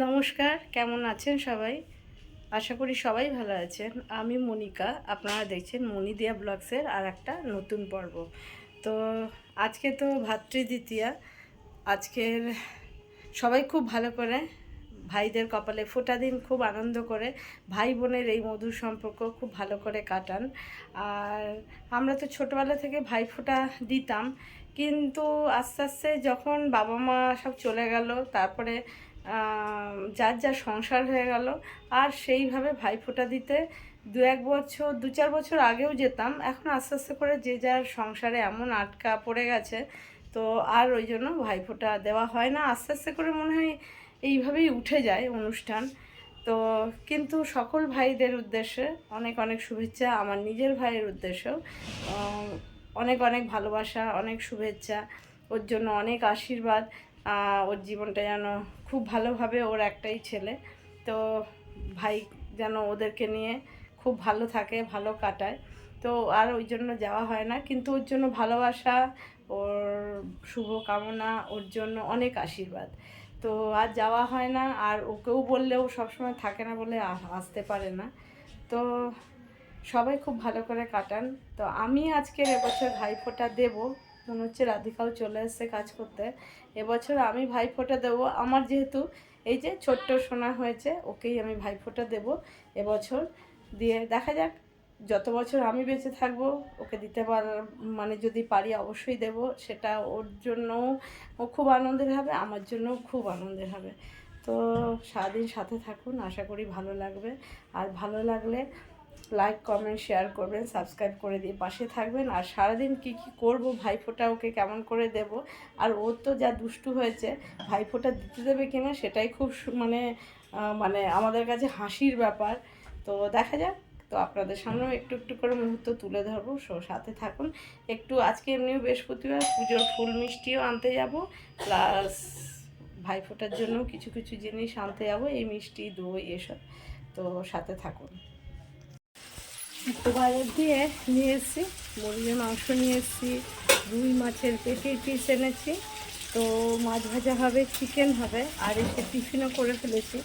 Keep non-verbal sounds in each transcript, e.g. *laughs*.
নমস্কার, কেমন আছেন সবাই? আশা করি সবাই ভালো আছেন। আমি মনিকা, আপনারা দেখছেন মনিদিয়া ব্লগসের আর একটা নতুন পর্ব। তো আজকে তো ভাতৃদ্বিতীয়া, আজকের সবাই খুব ভালো করে, ভাইদের কপালে ফোটা দিন, খুব আনন্দ করে, ভাই বোনের এই মধুর সম্পর্ক খুব ভালো করে কাটান। আর আমরা তো ছোটোবেলা থেকে ভাই ফোঁটা দিতাম, কিন্তু আস্তে আস্তে যখন বাবা মা সব চলে গেল, তারপরে যার যার সংসার হয়ে গেল। আর সেইভাবে ভাইফোঁটা দিতে দু এক বছর, দু চার বছর আগেও যেতাম। এখন আস্তে আস্তে করে যে যার সংসারে এমন আটকা পড়ে গেছে, তো আর ওই জন্য ভাইফোঁটা দেওয়া হয় না। আস্তে আস্তে করে মনে হয় এইভাবেই উঠে যায় অনুষ্ঠান। তো কিন্তু সকল ভাইদের উদ্দেশ্যে অনেক অনেক শুভেচ্ছা, আমার নিজের ভাইয়ের উদ্দেশ্যেও। অনেক অনেক ভালোবাসা, অনেক শুভেচ্ছা। ওর জন্য অনেক আশীর্বাদ। ওর জীবনটা যেন খুব ভালোভাবে ওর একটাই ছেলে। তো ভাই যেন ওদেরকে নিয়ে খুব ভালো থাকে, ভালো কাটায়। তো আর ওই জন্য যাওয়া হয় না। কিন্তু ওর জন্য ভালোবাসা, ওর শুভ কামনা ওর জন্য অনেক আশীর্বাদ। তো আর যাওয়া হয় না। আর ওকেও বললেও সবসময় থাকে না বলে আসতে পারে না। তো সবাই খুব ভালো করে কাটান। তো আমি আজকের এবছর ভাইফোঁটা দেব। মনে হচ্ছে রাধিকাও চলে এসছে কাজ করতে। এবছর আমি ভাইফোঁটা দেবো। আমার যেহেতু এই যে ছোট্ট সোনা হয়েছে, ওকেই আমি ভাইফোঁটা দেব এবছর। দিয়ে দেখা যাক, যত বছর আমি বেঁচে থাকব, ওকে দিতে পার মানে যদি পারি অবশ্যই দেব। সেটা ওর জন্যও ও খুব আনন্দের হবে, আমার জন্যও খুব আনন্দের হবে। তো সারাদিন সাথে থাকুন, আশা করি ভালো লাগবে। আর ভালো লাগলে লাইক কমেন্ট শেয়ার করবেন সাবস্ক্রাইব করে দিয়ে পাশে থাকবেন। আর সারাদিন কি কি করব, ভাইফোঁটা ওকে কেমন করে দেব? আর ও তো যা দুষ্টু হয়েছে, ভাইফোঁটা দিতে দেবে কিনা সেটাই খুব মানে মানে আমাদের কাছে হাসির ব্যাপার। তো দেখা যাক, তো আপনাদের সামনেও একটু একটু করে মুহূর্ত তুলে ধরবো। সো সাথে থাকুন। একটু আজকে এমনিও বৃহস্পতিবার, পুজোর ফুল মিষ্টিও আনতে যাব, প্লাস ভাইফোঁটার জন্য কিছু কিছু জিনিস আনতে যাব, এই মিষ্টি, দই, এসব। তো সাথে থাকুন। তো বাজার দিয়ে নিয়ে এসেছি। মুরগির মাংস নিয়ে এসেছি, রুই মাছের পেটির পিস এনেছি। তো মাছ ভাজা হবে চিকেন হবে, আর এসে টিফিনও করে ফেলেছি।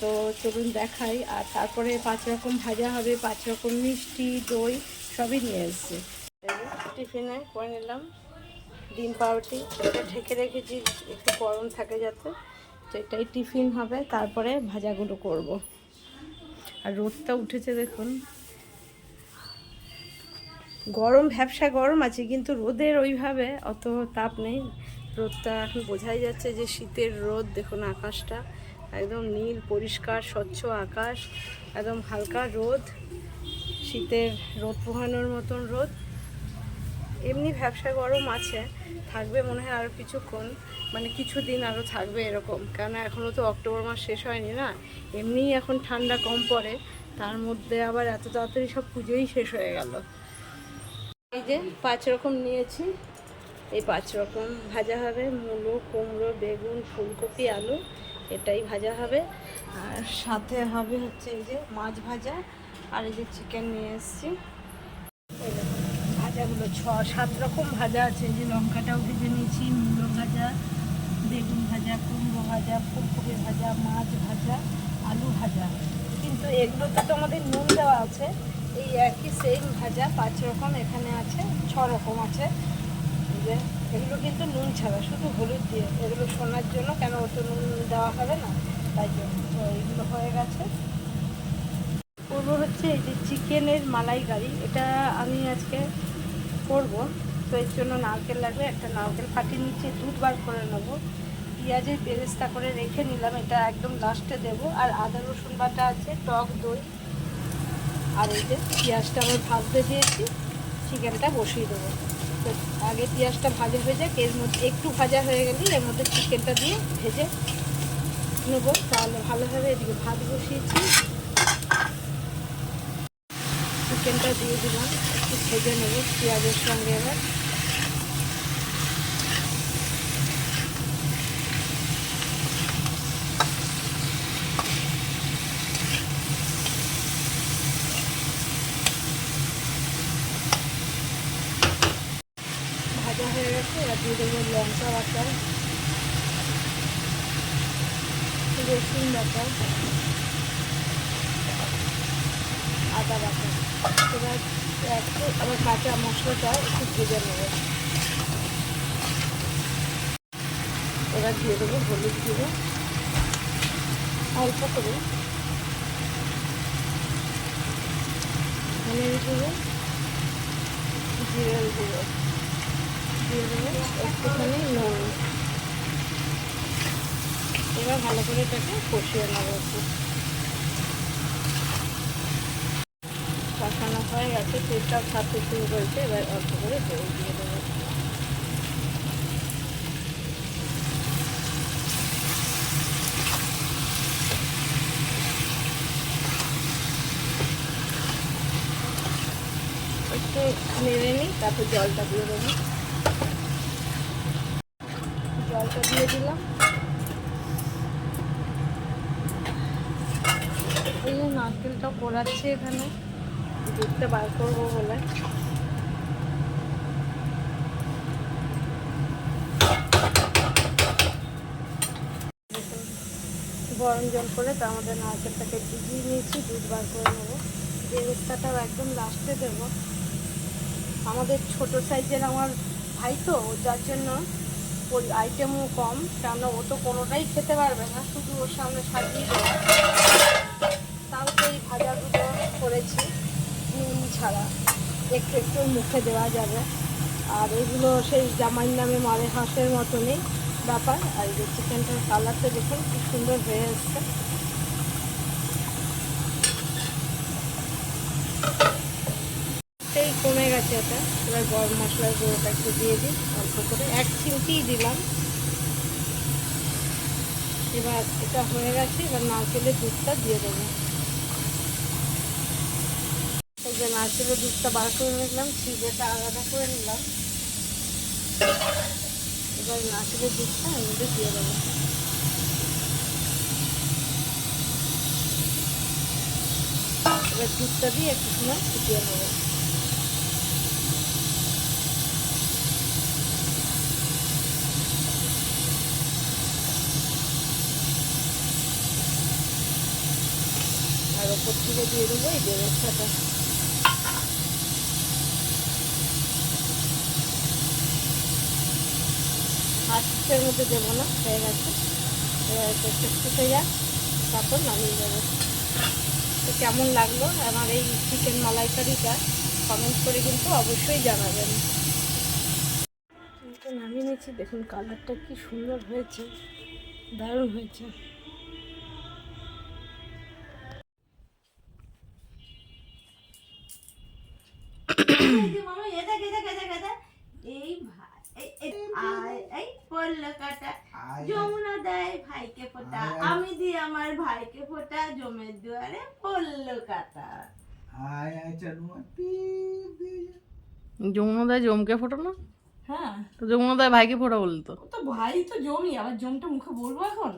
তো চলুন দেখাই, আর তারপরে পাঁচ রকম ভাজা হবে, পাঁচ রকম মিষ্টি, দই, সবই নিয়ে এসেছি। টিফিনে করে নিলাম ডিম পাউরুটি, এটা ঢেকে রেখেছি, একটু গরম থাকে যাতে। তো এটাই টিফিন হবে, তারপরে ভাজাগুলো করব। আর রোদটা উঠেছে দেখুন। গরম, ভ্যাবসা গরম আছে, কিন্তু রোদের ওইভাবে অত তাপ নেই। রোদটা এখন বোঝাই যাচ্ছে যে শীতের রোদ, দেখুন আকাশটা একদম নীল, পরিষ্কার, স্বচ্ছ আকাশ, একদম হালকা রোদ, শীতের রোদ পোহানোর মতন রোদ। এমনি ব্যবসা গরম আছে, থাকবে মনে হয় আরও কিছুক্ষণ মানে কিছুদিন আরও থাকবে এরকম কেন এখনও তো অক্টোবর মাস শেষ হয়নি না, এমনিই এখন ঠান্ডা কম পড়ে, তার মধ্যে আবার এত তাড়াতাড়ি সব পুজোই শেষ হয়ে গেল। এই যে পাঁচ রকম নিয়েছি। এই পাঁচ রকম ভাজা হবে। মূলো, কুমড়ো, বেগুন, ফুলকপি, আলু, এটাই ভাজা হবে। আর সাথে হবে হচ্ছে এই যে মাছ ভাজা। আর এই যে চিকেন নিয়ে এসেছি। ভাজাগুলো ছ, সাত রকম ভাজা আছে। এই যে লঙ্কাটাও ভেজে নিয়েছি। মূলো ভাজা, বেগুন ভাজা, কুমড়ো ভাজা, ফুলকপি ভাজা, মাছ ভাজা, আলু ভাজা। কিন্তু এগুলোতে তো আমাদের নুন দেওয়া আছে। এই একই সেম ভাজা, পাঁচ রকম এখানে আছে, ছ রকম আছে। যে এগুলো কিন্তু নুন ছাড়া, শুধু হলুদ দিয়ে। এগুলো শোনার জন্য কেন অত নুন দেওয়া হবে না? তাই জন্য। তো এইগুলো হয়ে গেছে। করব হচ্ছে এই যে চিকেনের মালাইকারি। এটা আমি আজকে করব। তো এর জন্য নারকেল লাগবে, একটা নারকেল ফাটিয়ে নিচে দুধ বার করে নেব। পেঁয়াজের বেরেস্তা করে রেখে নিলাম, এটা একদম লাস্টে দেব। আর আদা রসুন বাটা আছে, টক দই। আর ওই যে পেঁয়াজটা আমার ভাজতে দিয়েছি, চিকেনটা বসিয়ে দেবো। তো আগে পেঁয়াজটা ভাজা হয়ে যাক, এর মধ্যে একটু ভাজা হয়ে গেলে এর মধ্যে চিকেনটা দিয়ে ভেজে নেব, তাহলে ভালোভাবে এদিকে ভাত বসিয়েছি। চিকেনটা দিয়ে দিলাম, একটু ভেজে নেব পেঁয়াজের সঙ্গে এবার ভাজা হয়ে গেছে, এবার দিয়ে দেবো লঙ্কা বাটা, রসুন বাটা, আদা বাটা। এবার একটু আবার কাঁচা মশলাটা একটু ভেজে নেব। এবার দিয়ে দেবো হলুদ গুঁড়ো, অল্প করে। ধনের গুঁড়ো, জিরের গুঁড়ো। দিয়ে দেবো একটুখানি নুন। এবার ভালো করে এটাকে কষিয়ে নেব একটু। কষানো হয়ে গেছে তেলটাও ছাড়তে শুরু করেছে, এবার অল্প করে তেল দিয়ে দেবো। একটু নেড়ে নিই, তারপর জলটা দিয়ে দেবো জলটা দিয়ে দিলাম। এই নারকেলটা পোড়াচ্ছে এখানে, দুধটা বার করব বলে। গরম জল করে তার মধ্যে নারকেলটাকে ভিজিয়ে নিয়েছি, দুধ বার করে নেব। বেরেস্তাটাও একদম লাস্টে দেবো। আমাদের ছোট সাইজের আমার ভাই তো যার জন্য আইটেমও কম, কেননা ও তো কোনোটাই খেতে পারবে না, শুধু ওর সামনে সাজিয়ে তাও তো এই ভাজাগুলো করেছি, নুন ছাড়া। একটু একটু মুখে দেওয়া যাবে। আর এগুলো সেই জামাইয়ের নামে মারে হাঁসের মতনই ব্যাপার। আর এই যে চিকেনটার কালারটা দেখুন খুব সুন্দর হয়ে এসছে। গেছে এটা এবার গরম মশলার গুঁড়োটা একটু দিয়ে দিই, অল্প করে। এক চিমটিই দিলাম। এবার এটা হয়ে গেছে, এবার নারকেলের দুধটা দিয়ে দেবো। এই যে নারকেলের দুধটা বার করে নিলাম চিজেটা আলাদা করে নিলাম। এবার নারকেলের দুধটা এর মধ্যে দিয়ে দেবো। এবার দুধটা দিয়ে একটু সময় ফুটিয়ে নেব। ওপর থেকে দিয়ে দেবো, এই বেরেস্তাটা হাতের মধ্যে দেবো না, হয়ে গেছে। ফুটে যাক, তারপর নামিয়ে দেবো। তো কেমন লাগল আমার এই চিকেন মালাইকারিটা? কমেন্ট করে কিন্তু অবশ্যই জানাবেন। নামিয়ে নিয়েছি, দেখুন কালারটা কি সুন্দর হয়েছে, দারুণ হয়েছে। কাটা যমুনা দেয় ভাইকে ফোটা। আমি দিই আমার ভাইকে ফোটা জমের দুয়ারে পড়ল কাটা চনুমতি জমকে ফোটো না? হ্যাঁ। তো যমুনাদায় ভাইকে ফোটা বলতো তো। ভাই তো জমি আবার জমটা মুখে বলব এখন?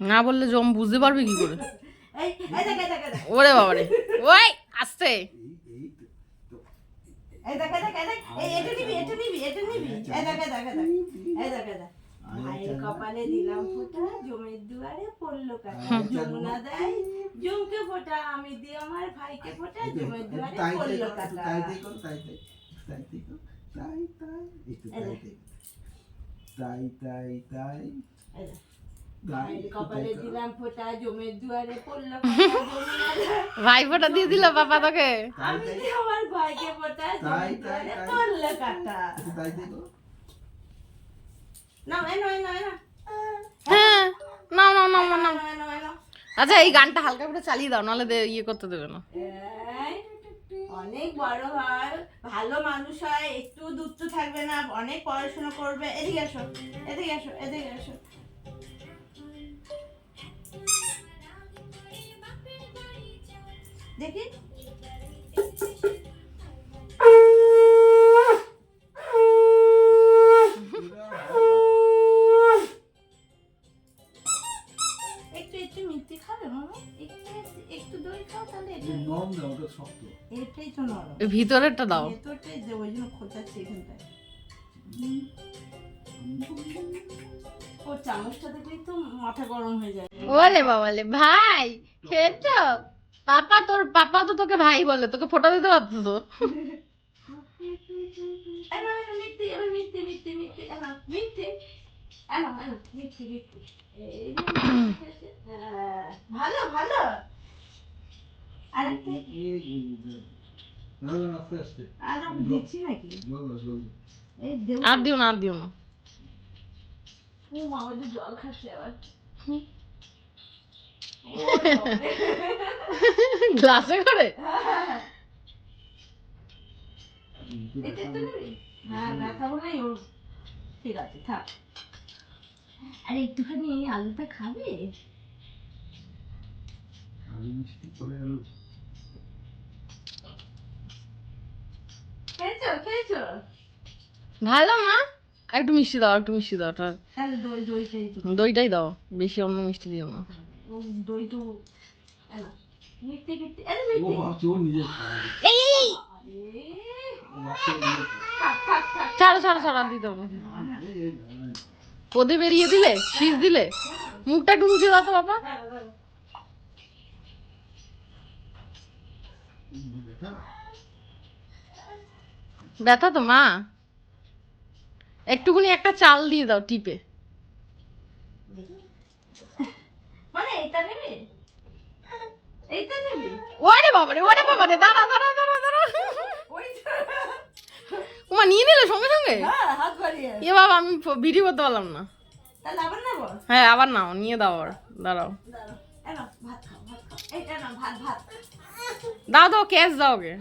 না বললে জম বুঝতে পারবে কি করে? *laughs* এই এই দেখ দেখ দেখ। ওরে বাবারে। ওই আসছে। এই এই তো এই দেখ দেখ দেখ। এই এটা নিবি এটা নিবি এটা নিবি। এই দেখ দেখ দেখ। এই দেখ দেখ। ভাইয়ের কপালে দিলাম ফোঁটা জমের দুয়ারে পড়ল কাটা। যমুনা দেয় জমকে ফোঁটা আমি দিই আমার ভাইকে ফোঁটা জমের দুয়ারে পড়ল কাটা। তাই তাই তাই তাই তাই তাই একটু তাই তাই। তাই তাই *laughs* ভাই ফোটা দিয়ে দিল বাবা তোকে। আমি আমার ভাইকে ফোঁটা তাই, তাই, দুয়ারে তাই। পড়ল কাটা। তাই তাই করো। না এই নয় নয় না হ্যাঁ নাও নাও নাও নাও নাও। আচ্ছা এই গানটা হালকা করে চালিয়ে দাও নাহলে ইয়ে করতে দেবে না। অনেক বড় হয় ভালো মানুষ হয় একটু দুঃখ থাকবে না অনেক পড়াশোনা করবে। এদিকে আসো এদিকে আসো এদিকে আসো। দেখি। ভিতরেরটা দাও। ভেতরটাই যে ওই জন্য খোঁচাচ্ছে এখানটায়। ও চামচটা দেখলেই তো মাথা গরম হয়ে যায়। ওলে বাবালে ভাই খেয়েছ? পাপা তোর পাপা তো তোকে ভাই বলে তোকে ফোটা দিতে পারতো তো। ভালো ভালো। আর আর দিও না আর দিও না জল আবার গ্লাসে করে হ্যাঁ ওর ঠিক আছে থাক আরে একটুখানি আলুটা খাবে আমি মিষ্টি করে আলু ভালো মা। আর একটু মিষ্টি দাও একটু মিষ্টি দাও ওটা তাহলে দই দই দইটাই দাও। বেশি অন্য মিষ্টি দিও না। দই তো ছাড়ো ছাড়ো ছাড়ো দিতে হবে পদে বেরিয়ে দিলে? শীষ দিলে? মুখটা একটু মুছে দাও তো বাবা। ব্যথা? ব্যথা তো মা। একটুখানি একটা চাল দিয়ে দাও টিপে। ওরে বাবারে ওরে বাবারে দাঁড়া দাঁড়া দাঁড়া দাঁড়া। ওইটা ওমা নিয়ে নিলে সঙ্গে সঙ্গে? এ বাবা আমি ভিডিও করতে পারলাম না। হ্যাঁ আবার নাও নিয়ে দাও আবার দাঁড়াও। দাও দাও ক্যাশ দাও ওকে।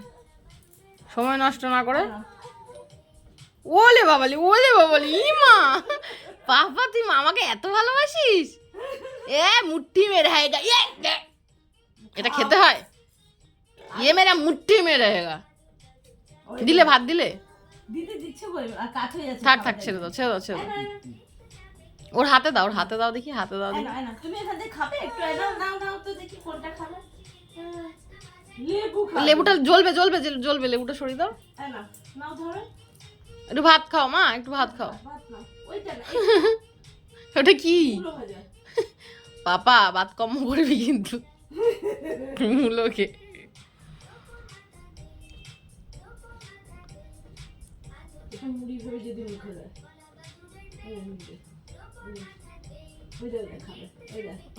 সময় নষ্ট না করে। ওলে বাবালি ওলে বাবালি ইমা। পাপা তুই মামাকে এত ভালোবাসিস? এ মুট্টি মেরে হ্যাঁ এ এটা খেতে হয়? ইয়ে মেরা মুট্টি মেরে ওই দিলে ভাত দিলে? দিতে দিচ্ছে বই আর কাঠ হয়ে যাচ্ছে থাক থাক ছেড়ে দাও ছেড়ে দাও ছেড়ে দাও। ওর হাতে দাও ওর হাতে দাও দেখি হাতে দাও দেখি। তুমি এখান থেকে খাবে একটু নাও নাও তো দেখি কোনটা খাবে। লেবুটা জ্বলবে জ্বলবে জ্বলবে লেবুটা সরিয়ে দাও। ধরো। একটু ভাত খাও মা একটু ভাত খাও। *laughs* ওটা কি? পাপা ভাত কম করবি কিন্তু। মূলকে।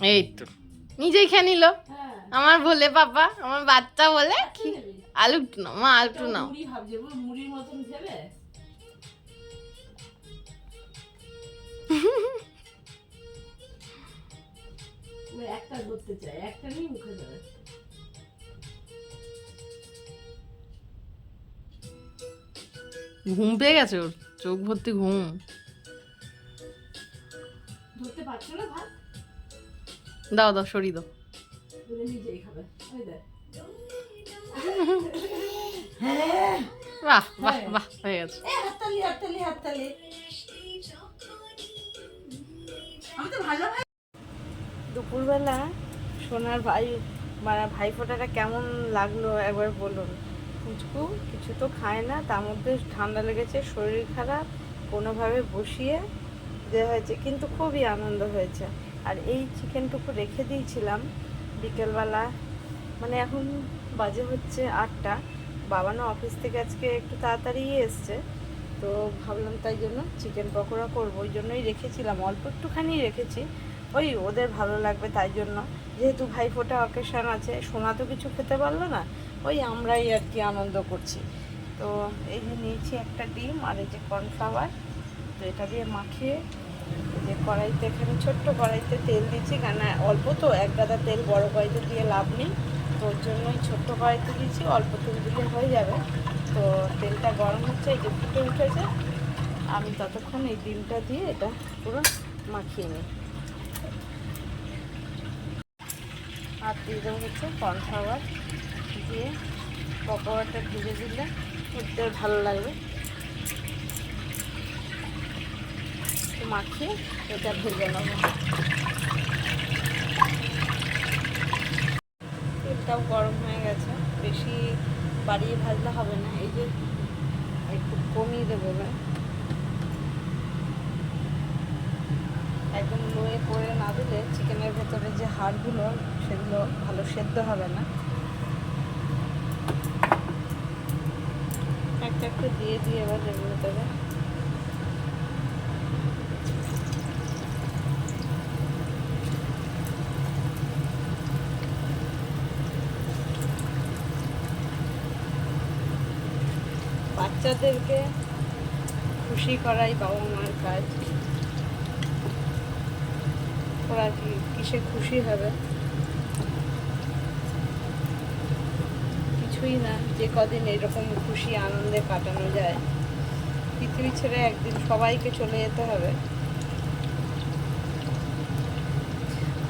এই তো। নিজেই খেয়ে নিল। হ্যাঁ। আমার বলে পাপা আমার বাচ্চা বলে কি নেবে। আলু নাও মা আলু নাও। মুড়ির মতন একটা একটা নিয়ে মুখে ঘুম পেয়ে গেছে ওর চোখ ভর্তি ঘুম। ধরতে পারছ না ভাত? দাও দাও সরিয়ে দাও। বলে নিজেই খাবে। বাহ বাহ বাহ হয়ে গেছে। ভাই দুপুরবেলা সোনার ভাই মানে ভাইফোঁটাটা কেমন লাগল একবার বলুন। পুচকু কিছু তো খায় না তার মধ্যে ঠান্ডা লেগেছে শরীর খারাপ কোনোভাবে বসিয়ে দেওয়া হয়েছে কিন্তু খুবই আনন্দ হয়েছে। আর এই চিকেনটুকু রেখে দিয়েছিলাম বিকেলবেলা। মানে এখন বাজে হচ্ছে আটটা। বাবা না অফিস থেকে আজকে একটু তাড়াতাড়ি এসছে, তো ভাবলাম তাই জন্য চিকেন পকোড়া করব। ওই জন্যই রেখেছিলাম, অল্প একটুখানি রেখেছি। ওই ওদের ভালো লাগবে তাই জন্য। যেহেতু ভাইফোঁটা অকেশন আছে, সোনা তো কিছু খেতে পারল না, ওই আমরাই আর কি আনন্দ করছি। তো এই যে নিয়েছি একটা ডিম আর এই যে কর্নফ্লাওয়ার তো এটা দিয়ে মাখিয়ে যে কড়াইতে এখানে ছোট্ট কড়াইতে তেল দিচ্ছি কেন অল্প তো, এক গাদা তেল বড় কড়াইতে দিয়ে লাভ নেই। তো ওর জন্যই ছোট্ট কড়াইতে দিয়েছি, অল্প তেল দিলে হয়ে যাবে। তো তেলটা গরম হচ্ছে, এই যে ফুটে উঠেছে। আমি ততক্ষণ এই ডিমটা দিয়ে এটা পুরো মাখিয়ে নিই আর দিয়ে দেবো হচ্ছে কর্নফ্লাওয়ার। দিয়ে পকোড়াটা ভেজে দিলে, খেতে ভালো লাগবে। একটু মাখিয়ে এটা ভেজে নেব। তেলটাও গরম হয়ে গেছে। বেশি বাড়িয়ে ভাজলে হবে না, এই যে একটু কমিয়ে দেবো একদম আগে করে না দিলে চিকেনের ভেতরে যে হাড়গুলো, সেগুলো ভালো সেদ্ধ হবে না। একটা একটু দিয়ে দিয়ে এবার ভেতরে বাচ্চাদেরকে খুশি করাই বাবা মার কাজ। ওরা কি কিসে খুশি হবে? কিছুই না, যে কদিন এরকম খুশি আনন্দে কাটানো যায়। পৃথিবী ছেড়ে একদিন সবাইকে চলে যেতে হবে।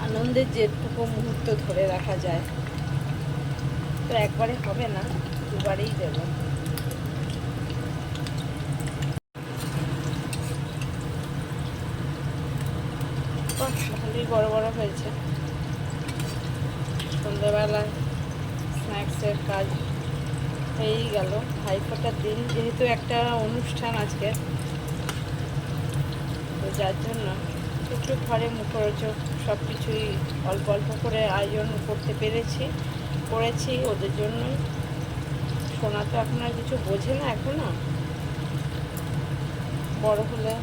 আনন্দের যেটুকু মুহূর্ত ধরে রাখা যায়। তো একবারে হবে না, দুবারেই দেবো বাহ, ভালোই বড় বড় হয়েছে। সন্ধ্যেবেলায় স্ন্যাক্সের কাজ হয়েই গেল। ভাইফোঁটার দিন, যেহেতু একটা অনুষ্ঠান আজকে, তো যার জন্য একটু ঘরে মুখরোচক সব কিছুই অল্প অল্প করে আয়োজন করতে পেরেছি, করেছি। ওদের জন্যই। সোনা তো এখন আর কিছু বোঝে না এখনও। বড় হলে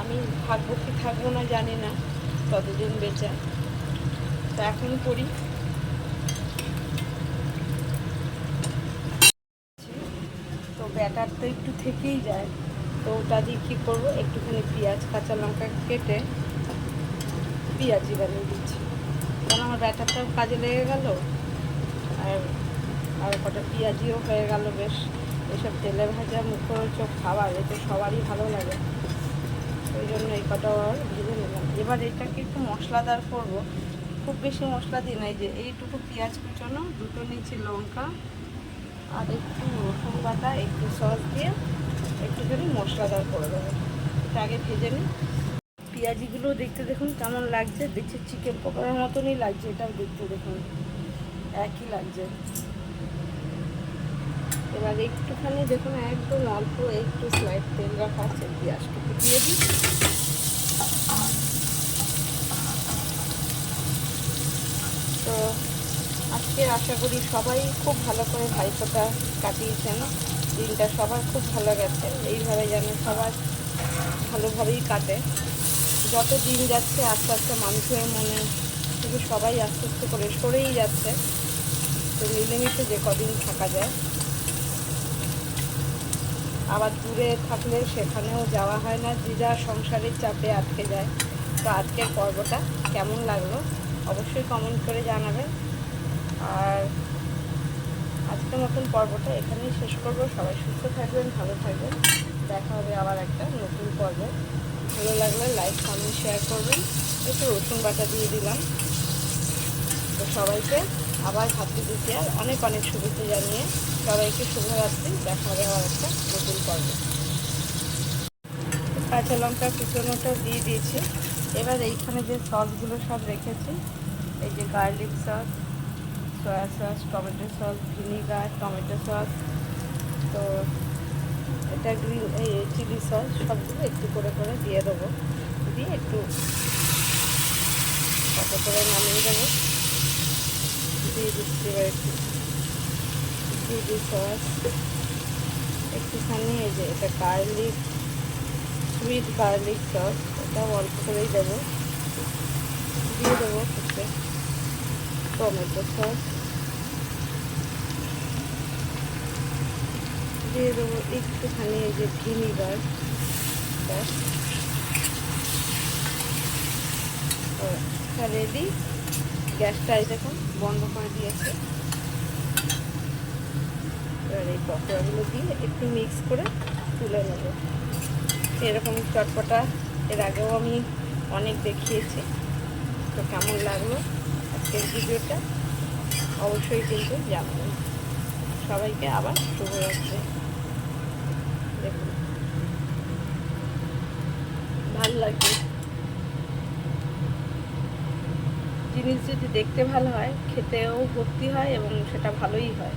আমি থাকব কি থাকব না জানি না। ততদিন বেঁচে? তো এখন করি তো ব্যাটার তো একটু থেকেই যায়। তো ওটা দিয়ে কী করব? একটুখানি পেঁয়াজ, কাঁচা লঙ্কা কেটে পেঁয়াজি বানিয়ে দিচ্ছি। কারণ আমার ব্যাটারটাও কাজে লেগে গেল। আর আর কটা পেঁয়াজিও হয়ে গেল বেশ। এসব তেলে ভাজা, মুখরোচক খাবার, এতে সবারই ভালো লাগে। ওই জন্য এই কটা আর ভেজে নিলাম। এবার এটাকে একটু মশলাদার করব। খুব বেশি মশলা দিই নাই যে এইটুকু পেঁয়াজ কুচোনো, দুটো নিচে লঙ্কা আর একটু রসুন বাটা, একটু সস দিয়ে একটুখানি মশলাদার করে দেবো। এটা আগে ভেজে নিই। পেঁয়াজিগুলো দেখতে দেখুন কেমন লাগছে দেখছি চিকেন পকোড়ার মতনই লাগছে, এটাও দেখতে দেখুন। একই লাগছে। এবার একটুখানি দেখুন, একদম অল্প একটু স্লাইড তেল রাখা আছে পেঁয়াজটুকু দিয়ে দিই। তো আজকে আশা করি সবাই খুব ভালো করে ভাইফোঁটা কাটিয়েছেন। দিনটা সবার খুব ভালো গেছে। এইভাবে যেন সবার ভালোভাবেই কাটে। যত দিন যাচ্ছে, আস্তে আস্তে মানুষের মনে থেকে সবাই আস্তে আস্তে করে সরেই যাচ্ছে। তো মিলেমিশে যে কদিন থাকা যায়। আবার দূরে থাকলে সেখানেও যাওয়া হয় না। যে যা সংসারের চাপে আটকে যায়। তো আজকের পর্বটা কেমন লাগল অবশ্যই কমেন্ট করে জানাবেন। আর আজকের মতন পর্বটা এখানেই শেষ করব। সবাই সুস্থ থাকবেন, ভালো থাকবেন। দেখা হবে আবার একটা নতুন পর্ব। ভালো লাগলে লাইক কমেন্ট শেয়ার করবেন। একটু রসুন বাটা দিয়ে দিলাম। তো সবাইকে আবার হাতে দিতে অনেক অনেক শুভেচ্ছা জানিয়ে সবাইকে শুভরাত্রি। দেখা আবার একটা নতুন পর্ব। কাঁচা লঙ্কা কুচনোটা দিয়ে দিয়েছি। এবার এইখানে যে সসগুলো সব রেখেছি, এই যে garlic sauce, soy sauce, tomato sauce, vinegar, tomato sauce, তো এটা গ্রিন, এই চিলি সস সবগুলো একটু করে করে দিয়ে দেবো। দিয়ে একটু কত করে নামিয়ে দেবো। দিয়ে দিচ্ছি এবার একটু চিলি সস একটুখানি এই যে এটা গার্লিক সুইট গার্লিক সস এটাও অল্প করেই দেবো। দিয়ে দেবো হচ্ছে টমেটো সস দিয়ে দেবো একটুখানি এই যে ভিনিগার রেডি গ্যাসটা এই দেখুন বন্ধ করে দিয়েছে। এবার এই পকোড়াগুলো দিয়ে একটু মিক্স করে তুলে নেব। এরকম চটপটা এর আগেও আমি অনেক দেখিয়েছি। তো কেমন লাগল আজকের ভিডিওটা? অবশ্যই কিন্তু জানাবেন। সবাইকে আবার শুভরাত্রি। দেখুন। ভালো লাগবে জিনিস যদি দেখতে ভালো হয়, খেতেও ভর্তি হয় এবং সেটা ভালোই হয়।